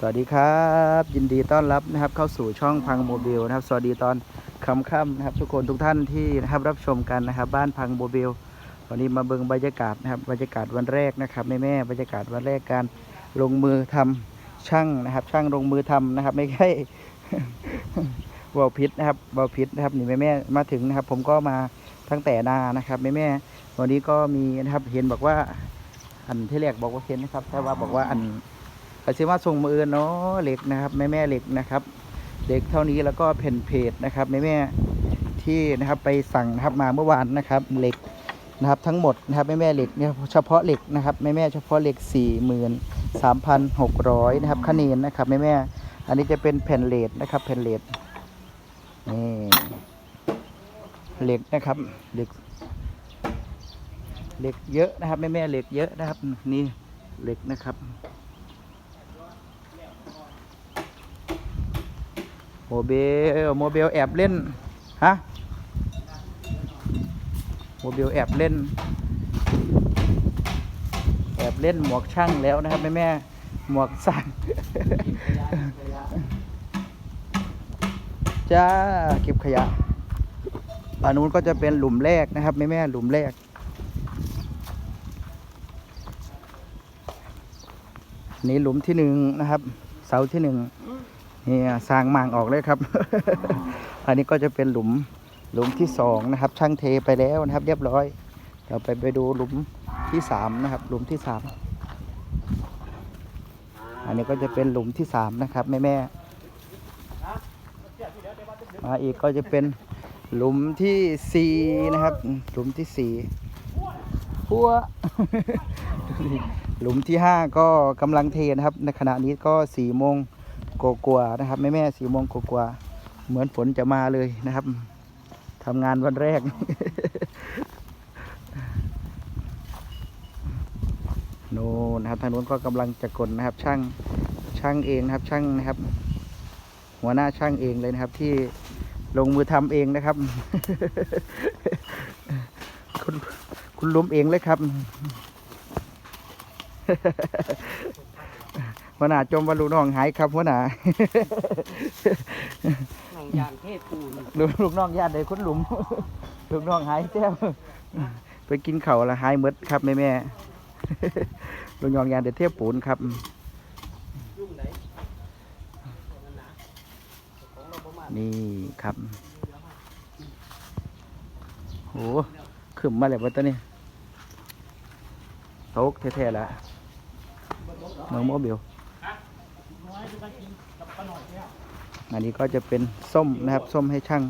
สวัสดีครับ ยินดีต้อนรับนะครับเข้าสู่ช่องพังโมบิลนะครับ สวัสดีตอนค่ำๆนะครับ ทุกคนทุกท่านที่นะครับรับชมกันนะครับ บ้านพังโมบิลวันนี้มาเบิ่งบรรยากาศนะครับบรรยากาศวันแรกนะครับแม่แม่ๆบรรยากาศวันแรกการลงมือทำช่างนะครับ ช่างลงมือทำนะครับ ไม่ใช่วอลพิษนะครับวอลพิษนะครับนี่แม่แม่ๆมาถึงนะครับ ผมก็มาตั้งแต่นานะครับแม่แม่ๆวันนี้ก็มีนะครับเห็นบอกว่า อันที่แรกบอกว่าเห็นนะครับ แต่ว่าบอกว่าอัน อาชิมาส่งมือเนาะเหล็กนะครับแม่แม่เหล็กนะครับเหล็กเท่านี้แล้วก็แผ่นเพจนะครับแม่แม่ที่นะครับไปสั่งนะครับมาเมื่อวานนะครับเหล็กนะครับทั้งหมดนะครับแม่แม่เหล็กเนี่ยเฉพาะเหล็กนะครับแม่แม่เฉพาะเหล็กสี่หมื่นสามพันหกร้อยนะครับคะแนนนะครับแม่แม่อันนี้จะเป็นแผ่นเลดนะครับแผ่นเลดนี่เหล็กนะครับเหล็กเหล็กเยอะนะครับแม่แม่เหล็กเยอะนะครับนี่เหล็กนะครับ โมเบลโมเบลแอบเล่น ฮะ โมเบลแอบเล่น แอบเล่นหมวกช่างแล้วนะครับแม่แม่หมวกสั่งจ้าเก็บขยะอันนู้นก็จะเป็นหลุมแรกนะครับแม่แม่หลุมแรก นี่หลุมที่หนึ่งนะครับ เสาที่หนึ่ง นี่สร้างมางออกเลยครับ อันนี้ก็จะเป็นหลุมหลุมที่สองนะครับ ช่างเทไปแล้วนะครับ เรียบร้อยเราไปไปดูหลุมที่สามนะครับ หลุมที่สามอันนี้ก็จะเป็นหลุมที่สามนะครับแม่แม่ๆมาอีกก็จะเป็นหลุมที่สี่นะครับ หลุมที่สี่หัวหลุมที่ห้าก็กำลังเทนะครับ ในขณะนี้ก็สี่โมง กกัวๆนะครับแม่แม่สี่โมงกกัวๆเหมือนฝนจะมาเลยนะครับทำงานวันแรก โน่นนะครับทางโน้นก็กำลังจะกลนะครับ ช่างช่างเองนะครับช่างนะครับ หัวหน้าช่างเองเลยนะครับ ที่ลงมือทำเองนะครับ คุณคุณล้มเองเลยครับ หัวหน้าจมว่าลูกน้องหายครับหัวหน้าหนังยางเทพปูนลูกลูกน้องญาติเลยคุณหลุม ลูกน้องหายแจ้วไปกินเข่าวละหายหมดครับแม่แม่ลูกน้องญาติเดเทียบปูนครับยุ่งไหนของเราประมาณนี่ครับโหขึ้นมาแล้ววะตัวนี้โต๊กแท้ๆแล้วน้องโมบิล อันนี้ก็จะเป็นส้มนะครับ ส้มให้ช่าง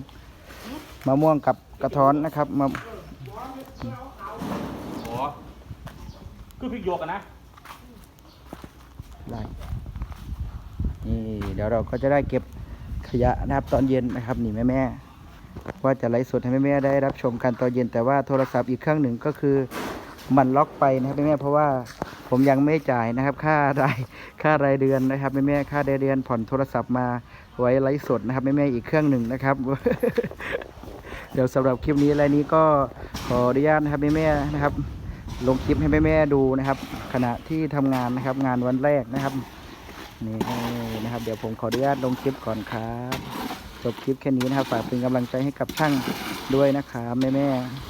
มะม่วงกับกระท้อนนะครับมาโอ้คือพริกหยวกอะนะได้นี่เดี๋ยวเราก็จะได้เก็บขยะนะครับตอนเย็นนะครับนี่แม่แม่ๆว่าจะไลฟ์สดให้แม่แม่ๆได้รับชมกันตอนเย็นแต่ว่าโทรศัพท์อีกเครื่องหนึ่งก็คือมันล็อกไปนะครับแม่แม่ๆเพราะว่า ผมยังไม่จ่ายนะครับ ค่ารายค่ารายเดือนนะครับแม่แม่ค่ารายเดือนผ่อนโทรศัพท์มาไว้ไลฟ์สดนะครับแม่แม่อีกเครื่องหนึ่งนะครับ เดี๋ยวสำหรับคลิปนี้รายนี้ก็ขออนุญาตนะครับแม่แม่นะครับ ลงคลิปให้แม่ๆดูนะครับ ขณะที่ทำงานนะครับ งานวันแรกนะครับนี่นะครับ เดี๋ยวผมขออนุญาตลงคลิปก่อนครับจบคลิปแค่นี้นะครับฝากเป็นกำลังใจให้กับช่างด้วยนะครับแม่ๆ